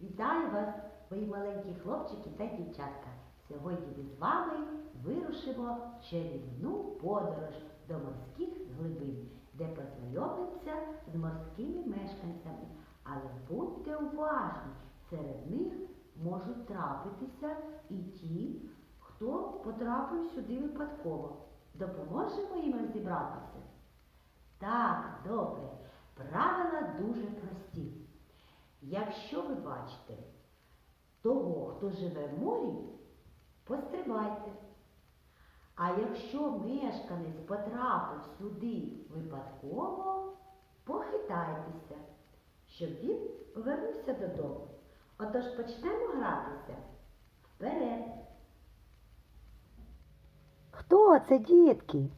Вітаю вас, мої маленькі хлопчики та дівчатка. Сьогодні ми з вами вирушимо в чарівну подорож до морських глибин, де познайомимося з морськими мешканцями. Але будьте уважні, серед них можуть трапитися і ті, хто потрапив сюди випадково. Допоможемо їм розібратися? Так, добре. Правила дуже прості. Якщо ви бачите того, хто живе в морі, пострибайте. А якщо мешканець потрапив сюди випадково, похитайтеся, щоб він повернувся додому. Отож почнемо гратися вперед. Хто це, дітки?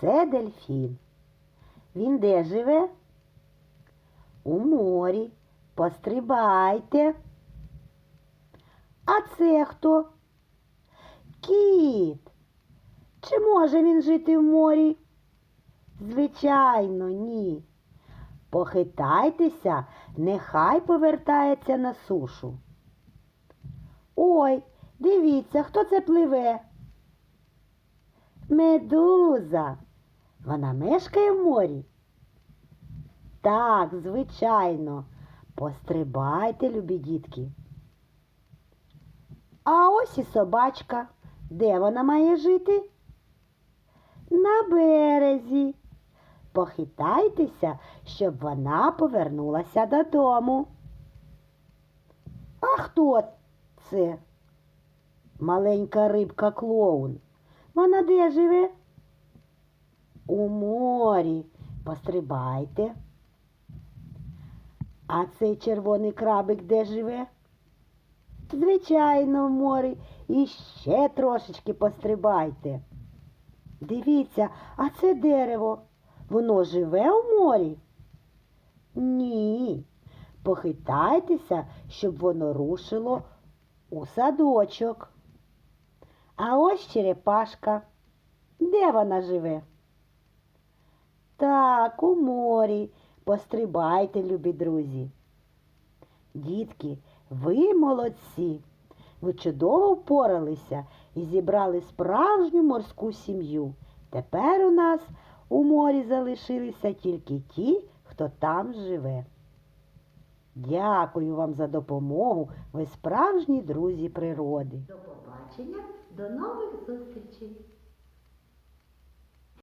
Це дельфін. Він де живе? У морі. Пострибайте. А це хто? Кіт. Чи може він жити в морі? Звичайно, ні. Похитайтеся, нехай повертається на сушу. Ой, дивіться, хто це пливе. Медуза. Вона мешкає в морі? Так, звичайно. Пострибайте, любі дітки. А ось і собачка. Де вона має жити? На березі. Похитайтеся, щоб вона повернулася додому. А хто це? Маленька рибка клоун. Вона де живе? У морі. Пострибайте. А цей червоний крабик де живе? Звичайно, в морі. І ще трошечки пострибайте. Дивіться, а це дерево. Воно живе у морі? Ні. Похитайтеся, щоб воно рушило у садочок. А ось черепашка. Де вона живе? Так, у морі. Пострибайте, любі друзі. Дітки, ви молодці. Ви чудово впоралися і зібрали справжню морську сім'ю. Тепер у нас у морі залишилися тільки ті, хто там живе. Дякую вам за допомогу. Ви справжні друзі природи. До побачення, до нових зустрічей!